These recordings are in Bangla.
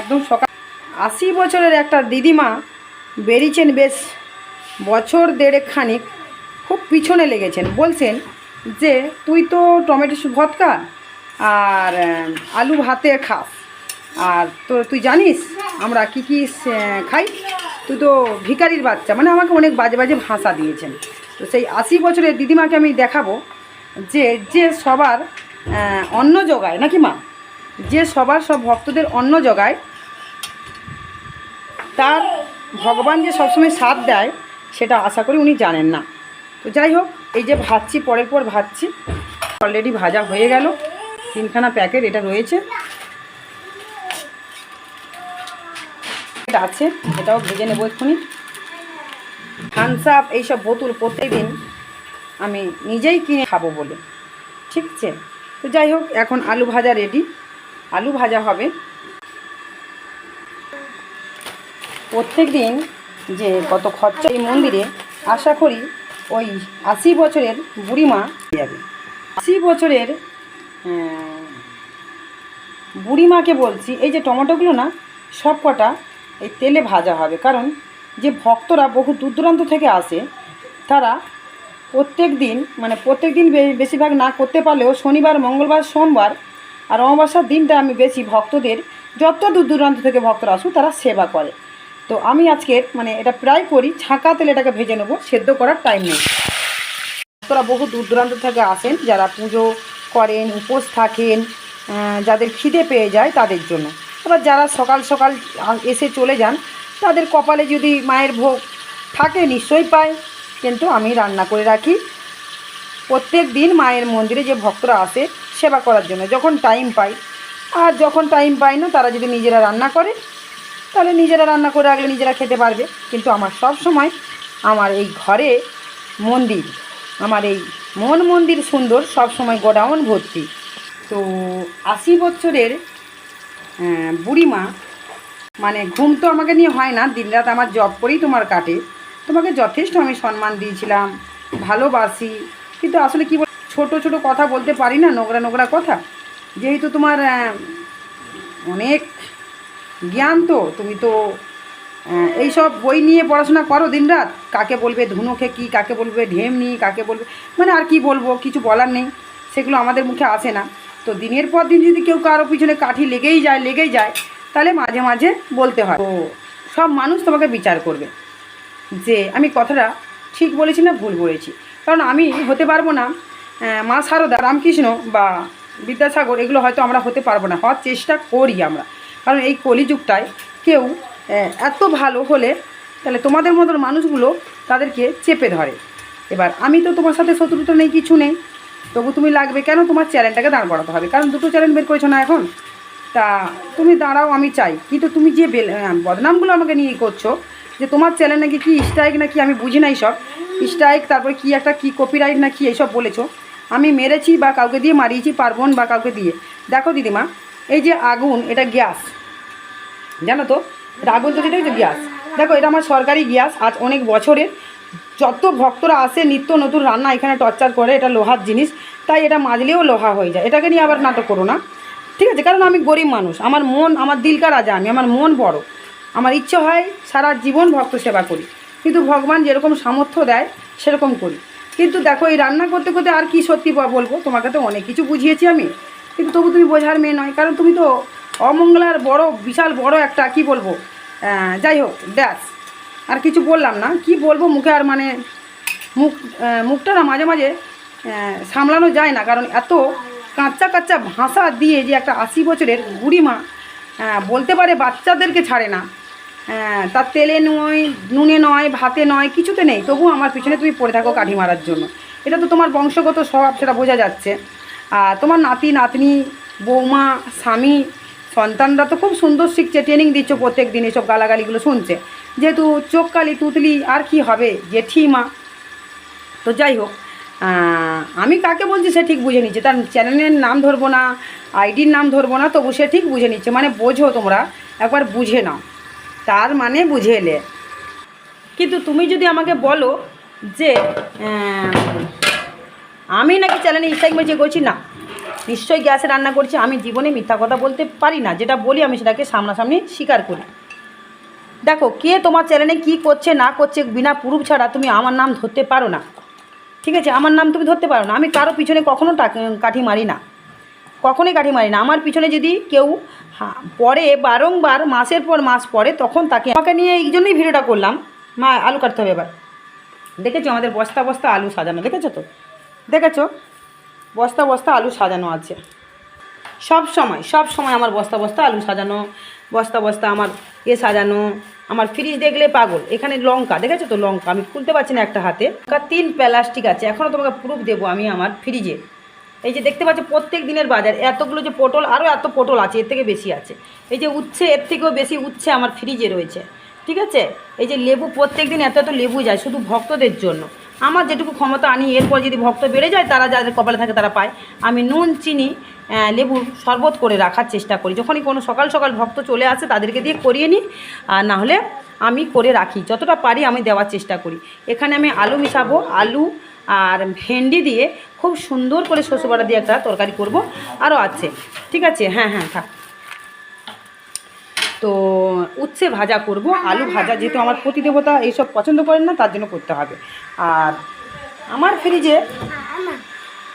একদম সকাল আশি বছরের একটা দিদিমা বেরিয়েছেন বেশ বছর দেড়েক খানিক খুব পিছনে লেগেছেন। বলছেন যে, তুই তো টমেটো ভর্তা আর আলু ভাতে খাস। আর তো তুই জানিস আমরা কি কি খাই? তুই তো ভিখারির বাচ্চা। মানে আমাকে অনেক বাজে বাজে ভাষা দিয়েছেন। তো সেই আশি বছরের দিদিমাকে আমি দেখাবো যে যে সবার অন্ন জোগায়। নাকি মা? যে সবার সব ভক্তদের অন্ন জোগায়, তার ভগবান যে সবসময় সাথ দেয়, সেটা আশা করি উনি জানেন না। তো যাই হোক, এই যে ভাজছি, পরের পর ভাজছি অলরেডি ভাজা হয়ে গেল, তিনখানা প্যাকেট এটা রয়েছে। আছে, এটাও ভেজে নেব এক্ষুনি। থামস আপ এইসব বোতল প্রত্যেকদিন আমি নিজেই কিনে খাব বলে। ঠিক আছে? তো যাই হোক, এখন আলু ভাজা রেডি আলু ভাজা হবে। প্রত্যেক দিন যে কত খরচা এই মন্দিরে, আশা করি ওই আশি বছরের বুড়িমা যাবে। আশি বছরের বুড়িমাকে বলছি, এই যে টমেটোগুলো না, সব কটা এই তেলে ভাজা হবে। কারণ যে ভক্তরা বহু দূর দূরান্ত থেকে আসে, তারা প্রত্যেক দিন মানে প্রত্যেক দিন বেশিরভাগ না করতে পারলেও শনিবার, মঙ্গলবার, সোমবার আর অমাবস্যার দিনটা আমি বেশি ভক্তদের, যত দূর দূরান্ত থেকে ভক্তরা আসুক, তারা সেবা করে। তো আমি আজকে মানে এটা প্রায় করি, ছাঁকা তেলে এটাকে ভেজে নেব, সেদ্ধ করার টাইম নেই। ভক্তরা বহু দূর দূরান্ত থেকে আসেন, যারা পুজো করেন, উপোস থাকেন যাদের খিদে পেয়ে যায় তাদের জন্য। এবার যারা সকাল সকাল এসে চলে যান, তাদের কপালে যদি মায়ের ভোগ থাকে, নিশ্চয়ই পায়। কিন্তু আমি রান্না করে রাখি প্রত্যেক দিন মায়ের মন্দিরে যে ভক্তরা আসে সেবা করার জন্য, যখন টাইম পাই আর যখন টাইম পাই না, তারা যদি নিজেরা রান্না করে, তাহলে নিজেরা রান্না করে রাখলে নিজেরা খেতে পারবে। কিন্তু আমার সব সময় আমার এই ঘরে মন্দির, আমার এই মন মন্দির সুন্দর সব সময় গোডাউন ভর্তি। তো আশি বছরের বুড়িমা মানে ঘুম তো আমাকে নিয়ে হয় না, দিনরাত আমার জব করেই তোমার কাটে। তোমাকে যথেষ্ট আমি সম্মান দিয়েছিলাম, ভালোবাসি। কিন্তু আসলে কি বল ছোট ছোট কথা বলতে পারি না নোংরা নোংরা কথা। যেহেতু তোমার অনেক জ্ঞান তো তুমি তো আহ, এইসব বই নিয়ে পড়াশোনা করো দিনরাত। কাকে বলবে ধুনুকে কি কাকে বলবে ঢেম ঢেমনি কাকে বলবে মানে আর কি বলব কিছু বলার নেই। সেগুলো আমাদের মুখে আসে না। তো দিনের পর দিন যদি কেউ কারও পিছনে কাঠি লেগেই যায় লেগেই যায় তাহলে মাঝে মাঝে বলতে হয়। তো সব মানুষ তোমাকে বিচার করবে। যে আমি কথাটা ঠিক বলেছি না ভুল বলেছি। কারণ আমি হতে পারব না মা সারদা, রামকৃষ্ণ বা বিদ্যাসাগর, এগুলো হয়তো আমরা হতে পারব না। হওয়ার চেষ্টা করি আমরা। কারণ এই কলিযুগটায় কেউ এত ভালো হলে তাহলে তোমাদের মতন মানুষগুলো তাদেরকে চেপে ধরে। এবার আমি তো তোমার সাথে শত্রুতা নেই, কিছু নেই। তবু তুমি লাগবে কেন তোমার চ্যানেলটাকে দাঁড় করাতে হবে? কারণ দুটো চ্যানেল বের করেছ না এখন? তা তুমি দাঁড়াও, আমি চাই। কিন্তু তুমি যে বদনামগুলো আমাকে নিয়ে করছ যে তোমার চ্যানেল নাকি কি স্ট্রাইক নাকি আমি বুঝি না সব স্ট্রাইক তারপরে কি একটা, কি কপিরাইট না কি এইসব বলেছ। আমি মেরেছি বা কাউকে দিয়ে মারিয়েছি, পার্বণ বা কাউকে দিয়ে। দেখো দিদিমা, এই যে আগুন, এটা গ্যাস। জানো তো আগুন তো যেটা গ্যাস। দেখো, এটা আমার সরকারি গ্যাস, আজ অনেক বছরের। যত ভক্তরা আসে, নিত্য নতুন রান্না এখানে টর্চার করে, এটা লোহার জিনিস। তাই এটা মাজলেও লোহা হয়ে যায়। এটাকে নিয়ে আবার নাটক করো না। ঠিক আছে, কারণ আমি গরিব মানুষ। আমার মন, আমার দিলকার রাজা আমি, আমার মন বড়। আমার ইচ্ছে হয় সারা জীবন ভক্ত সেবা করি। কিন্তু ভগবান যেরকম সামর্থ্য দেয়, সেরকম করি। কিন্তু দেখো, এই রান্না করতে করতে আর কি সত্যি বলব? তোমাকে তো অনেক কিছু বুঝিয়েছি আমি। কিন্তু তবু তুমি বোঝার মেয়ে নয়, কারণ তুমি তো অমঙ্গলার বড়, বিশাল বড় একটা, কি বলব? যাই হোক, ব্যাস। আর কিছু বললাম না। কি বলব মুখে আর মানে মুখ মুখটা না মাঝে মাঝে সামলানো যায় না। কারণ এত কাঁচা কাঁচা ভাষা দিয়ে যে একটা আশি বছরের বুড়িমা বলতে পারে বাচ্চাদেরকে ছাড়ে না। তার তেলে নয়, নুনে নয়, ভাতে নয়, কিছুতে নেই। তবু আমার পিছনে তুমি পড়ে থাকো কাঠি মারার জন্য। এটা তো তোমার বংশগত স্বভাব, সেটা বোঝা যাচ্ছে। আর তোমার নাতি, নাতনি, বৌমা, স্বামী, সন্তানরা তো খুব সুন্দর শিখছে ট্রেনিং দিচ্ছ প্রত্যেক দিন এসব গালাগালিগুলো শুনছে। যেহেতু চোখ কালি, তুতলি, আর কি হবে? জেঠিমা। তো যাই হোক আমি কাকে বলছি সে ঠিক বুঝে নিচ্ছে। তার চ্যানেলের নাম ধরবো না আইডির নাম ধরবো না, তবু সে ঠিক বুঝে নিচ্ছে। মানে বোঝো তোমরা, একবার বুঝে নাও। তার মানে বুঝে এলে কিন্তু তুমি যদি আমাকে বলো যে আমি নাকি চ্যানেলে স্ট্রাইক মেরেছি করছি না। নিশ্চয়ই গ্যাসে রান্না করছি, আমি জীবনে মিথ্যা কথা বলতে পারি না। যেটা বলি আমি সেটাকে সামনাসামনি স্বীকার করি। দেখো, কে তোমার চ্যানেলে কী করছে, না করছে, বিনা প্রুফ ছাড়া তুমি আমার নাম ধরতে পারো না। ঠিক আছে? আমার নাম তুমি ধরতে পারো না। আমি কারও পিছনে কখনো কাঠি মারি না। কখনোই কাঠি মারি না। আমার পিছনে যদি কেউ পরে বারংবার, মাসের পর মাস পরে তখন তাকে আমাকে নিয়ে এই জন্যই ভিডিওটা করলাম। মা, আলু কাটতে হবে এবার। দেখেছ আমাদের বস্তা বস্তা আলু সাজানো, দেখেছ তো? দেখেছ? বস্তা বস্তা আলু সাজানো আছে। সব সময় সব সময় আমার বস্তা বস্তা আলু সাজানো, বস্তা বস্তা আমার এ সাজানো, আমার ফ্রিজ দেখলে পাগল। এখানে লঙ্কা, দেখেছ তো লঙ্কা? আমি খুলতে পারছি না একটা হাতে। তিন প্লাস্টিক আছে এখনও তোমাকে প্রুফ দেবো আমি আমার ফ্রিজে এই যে দেখতে পাচ্ছ প্রত্যেক দিনের বাজার, এতগুলো যে পটল আরও এত পটল আছে, এর থেকে বেশি আছে। এই যে উচ্ছে, এর থেকেও বেশি উচ্ছে আমার ফ্রিজে রয়েছে। ঠিক আছে? এই যে লেবু, প্রত্যেক দিন এত এত লেবু যায়, শুধু ভক্তদের জন্য। আমার যেটুকু ক্ষমতা আনি এরপর যদি ভক্ত বেড়ে যায়, তারা যাদের কপালে থাকে তারা পায়। আমি নুন, চিনি লেবুর শরবত করে রাখার চেষ্টা করি। যখনই কোনো সকাল সকাল ভক্ত চলে আসে, তাদেরকে দিয়ে করিয়ে নিই, আর না হলে আমি করে রাখি। যতটা পারি আমি দেওয়ার চেষ্টা করি। এখানে আমি আলু মিশাবো, আলু আর ভেন্ডি দিয়ে খুব সুন্দর করে শস্যবাটা দিয়ে একটা তরকারি করব। আরও আছে। ঠিক আছে? হ্যাঁ হ্যাঁ থাক। তো উচ্ছে ভাজা করব। আলু ভাজা যেহেতু আমার প্রতিদেবতা এইসব পছন্দ করেন না, তার জন্য করতে হবে। আর আমার ফ্রিজে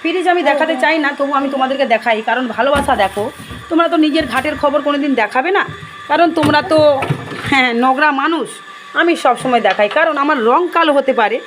ফ্রিজ আমি দেখাতে চাই না, তবু আমি তোমাদেরকে দেখাই। কারণ ভালোবাসা দেখো। তোমরা তো নিজের ঘাটের খবর কোনো দিন দেখাবে না? কারণ তোমরা তো হ্যাঁ নোংরা মানুষ। আমি সব সময় দেখাই। কারণ আমার রং কালো হতে পারে।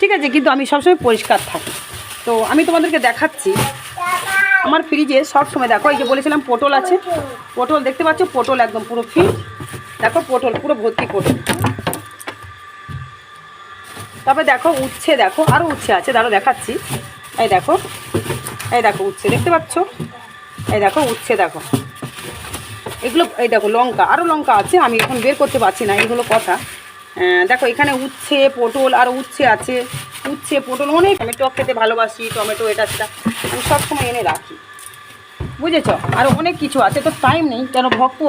ঠিক আছে, কিন্তু আমি সবসময় পরিষ্কার থাকি। তো আমি তোমাদেরকে দেখাচ্ছি। আমার ফ্রিজে সব সময় দেখো, এই যে বলেছিলাম পটল আছে। পটল দেখতে পাচ্ছ, পটল একদম পুরো ফ্রিজ দেখো পটল, পুরো ভর্তি পটল। তবে দেখো, উচ্ছে দেখো আরও উচ্ছে আছে দাঁড়ো দেখাচ্ছি। এই দেখো এই দেখো উচ্ছে, দেখতে পাচ্ছ? এই দেখো উচ্ছে, দেখো। এগুলো, এই দেখো লঙ্কা আরও লঙ্কা আছে, আমি এখন বের করতে পারছি না, এগুলো কথা। দেখো, এখানে উচ্ছে, পটল আর উচ্ছে আছে। উচ্ছে, পটল অনেক আমি টক খেতে ভালোবাসি, টমেটো, এটা, সেটা। আমি সবসময় এনে রাখি। বুঝেছ? আর অনেক কিছু আছে, তো টাইম নেই। কেন, ভক্ত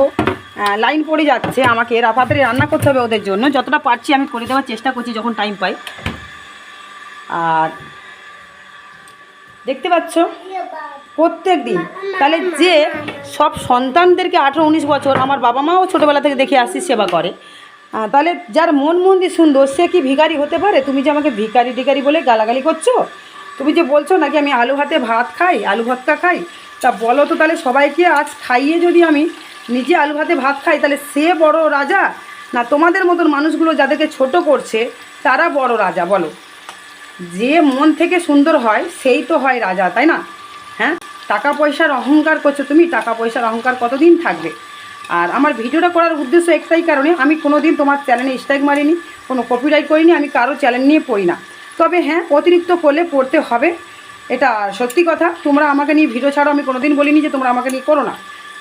লাইন পড়ে যাচ্ছে আমাকে। রাতাতাড়ি রান্না করতে হবে ওদের জন্য। যতটা পারছি আমি করে দেওয়ার চেষ্টা করছি যখন টাইম পাই। আর দেখতে পাচ্ছ? প্রত্যেক দিন তাহলে যে সব সন্তানদেরকে আঠেরো, উনিশ বছর, আমার বাবা মাও ছোটোবেলা থেকে দেখে আসি সেবা করে। তাহলে যার মন মন্দির সুন্দর, সে কি ভিখারি হতে পারে? তুমি যে আমাকে ভিখারি টিকারি বলে গালাগালি করছ? তুমি যে বলছো নাকি আমি আলু ভাতে ভাত খাই, আলু ভর্তা খাই? তা বলো তো তাহলে সবাইকে আজ খাইয়ে যদি আমি নিজে আলু ভাতে ভাত খাই, তাহলে সে বড় রাজা? না তোমাদের মতন মানুষগুলো যাদেরকে ছোট করছে, তারা বড় রাজা, বলো। যে মন থেকে সুন্দর হয়, সেই তো হয় রাজা, তাই না? হ্যাঁ? টাকা পয়সার অহংকার করছ তুমি, টাকা পয়সার অহংকার কতদিন থাকবে? আর আমার ভিডিওটা করার উদ্দেশ্য একটাই কারণে আমি কোনো দিন তোমার চ্যানেলে স্ট্রাইক মারিনি, কোনো কপিরাইট করিনি, আমি কারও চ্যানেল নিয়ে পড়ি না। তবে হ্যাঁ অতিরিক্ত করলে পড়তে হবে, এটা সত্যি কথা। তোমরা আমাকে নিয়ে ভিডিও ছাড়ো, আমি কোনো দিন বলিনি যে তোমরা আমাকে নিয়ে করো না।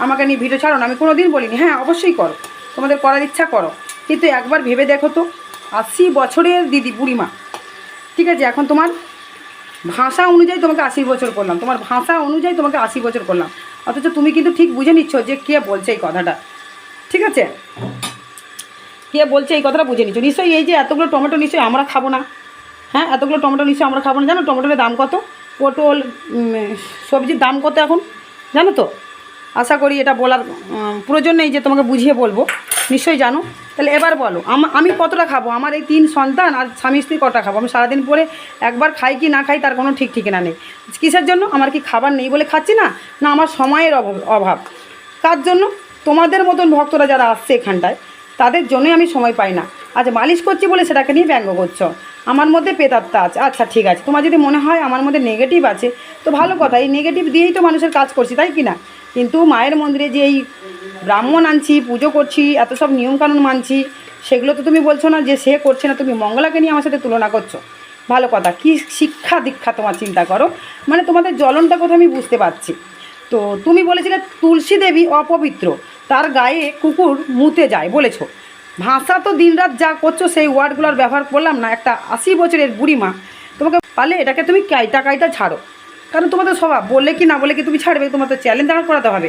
আমাকে নিয়ে ভিডিও ছাড়ো না, আমি কোনো দিন বলিনি। হ্যাঁ অবশ্যই করো। তোমাদের করার ইচ্ছা করো। কিন্তু একবার ভেবে দেখো তো, আশি বছরের দিদি বুড়িমা। ঠিক আছে, এখন তোমার ভাষা অনুযায়ী তোমাকে আশি বছর করলাম। তোমার ভাষা অনুযায়ী তোমাকে আশি বছর করলাম। অথচ তুমি কিন্তু ঠিক বুঝে নিচ্ছ যে কে বলছে এই কথাটা। ঠিক আছে? কে বলছে এই কথাটা বুঝে নিচ্ছ। নিশ্চয়ই এই যে এতগুলো টমেটো নিশ্চয়ই আমরা খাব না। হ্যাঁ এতগুলো টমেটো নিশ্চয়ই আমরা খাব না। জানো টমেটোর দাম কত? পটল সবজির দাম কত এখন? জানো তো? আশা করি এটা বলার প্রয়োজন নেই যে তোমাকে বুঝিয়ে বলব। নিশ্চয়ই জানো। তাহলে এবার বলো, আমা- কতটা খাব? আমার এই তিন সন্তান আর স্বামী স্ত্রী কটা খাব? আমি সারাদিন পরে একবার খাই কি না খাই তার কোনো ঠিক ঠিকানা নেই। কিসের জন্য? আমার কি খাবার নেই বলে খাচ্ছি না? না, আমার সময়ের অভাব। কার জন্য? তোমাদের মতন ভক্তরা যারা আসছে এখানটায়, তাদের জন্যই আমি সময় পাই না। আজ মালিশ করছি বলে সেটাকে নিয়ে ব্যঙ্গ করছ। আমার মধ্যে পেতাত্তা আছে। আচ্ছা ঠিক আছে। তোমার যদি মনে হয় আমার মধ্যে নেগেটিভ আছে, তো ভালো কথা। এই নেগেটিভ দিয়েই তো মানুষের কাজ করছি, তাই কি না? কিন্তু মায়ের মন্দিরে যে এই ব্রাহ্মণ আনছি, পুজো করছি, এত সব নিয়মকানুন মানছি, সেগুলো তো তুমি বলছো না যে সে করছে না, তুমি মঙ্গলাকে নিয়ে আমার সাথে তুলনা করছ। ভালো কথা, কি শিক্ষা দীক্ষা তোমার চিন্তা করো? মানে তোমাদের জ্বলনটা কোথাও আমি বুঝতে পারছি। তো তুমি বলেছিলে তুলসী দেবী অপবিত্র, তার গায়ে কুকুর মুতে যায় বলেছ। ভাষা তো দিনরাত যা করছ সেই ওয়ার্ডগুলোর ব্যবহার করলাম না, একটা আশি বছরের বুড়িমা। তোমাকে পারলে এটাকে তুমি কাইটা কাইটা ছাড়ো। কারণ তোমাদের স্বভাব, বললে কি না বলে কি তুমি ছাড়বে? তোমার তো চ্যালেঞ্জ দাঁড় করাতে হবে।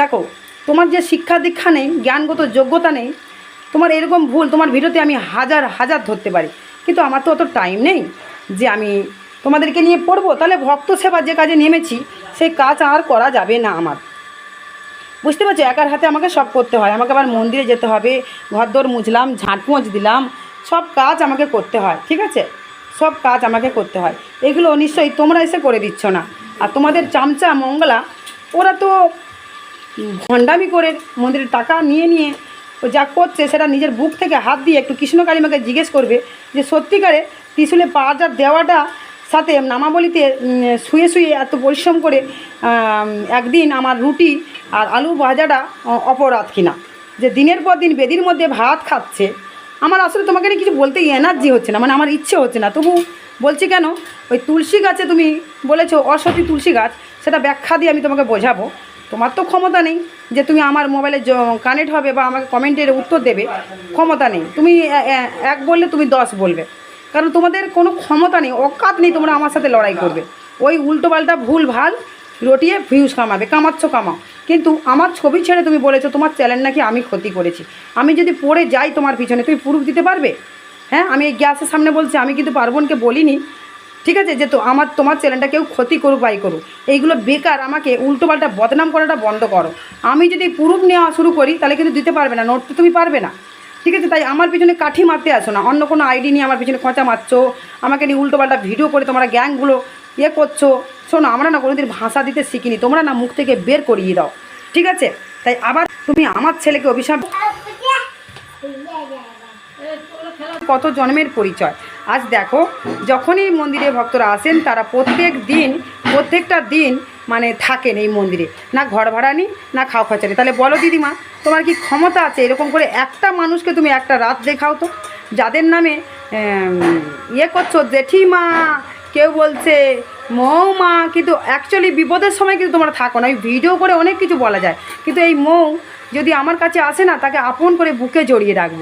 দেখো তোমার যে শিক্ষা দীক্ষা নেই, জ্ঞানগত যোগ্যতা নেই, তোমার এরকম ভুল, তোমার ভিডিওতে আমি হাজার হাজার ধরতে পারি। কিন্তু আমার তো অত টাইম নেই যে আমি তোমাদেরকে নিয়ে পড়ব। তাহলে ভক্ত সেবা যে কাজে নেমেছি, সেই কাজ আর করা যাবে না আমার। বুঝতে পারছ? একার হাতে আমাকে সব করতে হয়। আমাকে আবার মন্দিরে যেতে হবে, ঘরদোর মুছলাম ঝাঁটমোজ দিলাম, সব কাজ আমাকে করতে হয়, ঠিক আছে? সব কাজ আমাকে করতে হয়। এগুলো নিশ্চয়ই তোমরা এসে করে দিচ্ছ না। আর তোমাদের চামচা, মঙ্গলা, ওরা তো ভণ্ডামি করে মন্দিরের টাকা নিয়ে নিয়ে ও যা করছে সেটা নিজের বুক থেকে হাত দিয়ে একটু কৃষ্ণ কালিমাকে জিজ্ঞেস করবে যে সত্যিকারে ত্রিশুলে পাটা দেওয়াটা সাথে নামাবলিতে শুয়ে শুয়ে এত পরিশ্রম করে একদিন আমার রুটি আর আলু ভাজাটা অপরাধ কিনা? যে দিনের পর দিন বেদির মধ্যে ভাত খাচ্ছে। আমার আসলে তোমাকে নিয়ে কিছু বলতে এনার্জি হচ্ছে না মানে আমার ইচ্ছে হচ্ছে না। তবু বলছি কেন, ওই তুলসী গাছে তুমি বলেছ অসতী তুলসী গাছ, সেটা ব্যাখ্যা দিয়ে আমি তোমাকে বোঝাবো। তোমার তো ক্ষমতা নেই যে তুমি আমার মোবাইলে কানেক্ট হবে বা আমাকে কমেন্টের উত্তর দেবে, ক্ষমতা নেই। তুমি এক বললে তুমি দশ বলবে। কারণ তোমাদের কোনো ক্ষমতা নেই অকাত নেই তোমরা আমার সাথে লড়াই করবে। ওই উল্টোপাল্টা ভুল ভালো রটিয়ে ভিউজ কামাবে, কামাচ্ছ, কামাও। কিন্তু আমার ছবি ছেড়ে তুমি বলেছ তোমার চ্যানেল নাকি আমি ক্ষতি করেছি। আমি যদি পড়ে যাই তোমার পিছনে, তুমি প্রুফ দিতে পারবে? হ্যাঁ আমি এই গ্যাসের সামনে বলছি, আমি কিন্তু পার্বণকে বলিনি ঠিক আছে? যে তো আমার তোমার চ্যানেলটা কেউ ক্ষতি করুক বাই করুক এইগুলো বেকার আমাকে উল্টোপাল্টা বদনাম করাটা বন্ধ করো। আমি যদি প্রুফ নেওয়া শুরু করি তাহলে কিন্তু দিতে পারবে না নোট তো তুমি পারবে না। ঠিক আছে? তাই আমার পিছনে কাঠি মারতে আসো না অন্য কোনো আইডি নিয়ে আমার পিছনে খোঁচা মারছো আমাকে নিয়ে উল্টোপাল্টা ভিডিও করে তোমরা গ্যাংগুলো ইয়ে করছ। শোনো আমরা না কোনোদিন ভাষা দিতে শিখিনি তোমরা না মুখ থেকে বের করিয়ে দাও। ঠিক আছে? তাই আবার তুমি আমার ছেলেকে অভিশাপ কত জন্মের পরিচয়? আজ দেখো, যখনই মন্দিরে ভক্তরা আসেন, তারা প্রত্যেক দিন, প্রত্যেকটা দিন মানে থাকেন এই মন্দিরে। না ঘর ভাড়া নি না খাও খরচানি তাহলে বলো দিদিমা, তোমার কি ক্ষমতা আছে এরকম করে একটা মানুষকে তুমি একটা রাত দেখাও তো? যাদের নামে ইয়ে করছ, জেঠিমা, কেউ বলছে মৌমা, কিন্তু অ্যাকচুয়ালি বিপদের সময় কিন্তু তোমরা থাকো না। ওই ভিডিও করে অনেক কিছু বলা যায়। কিন্তু এই মৌ যদি আমার কাছে আসে না, তাকে আপন করে বুকে জড়িয়ে রাখব।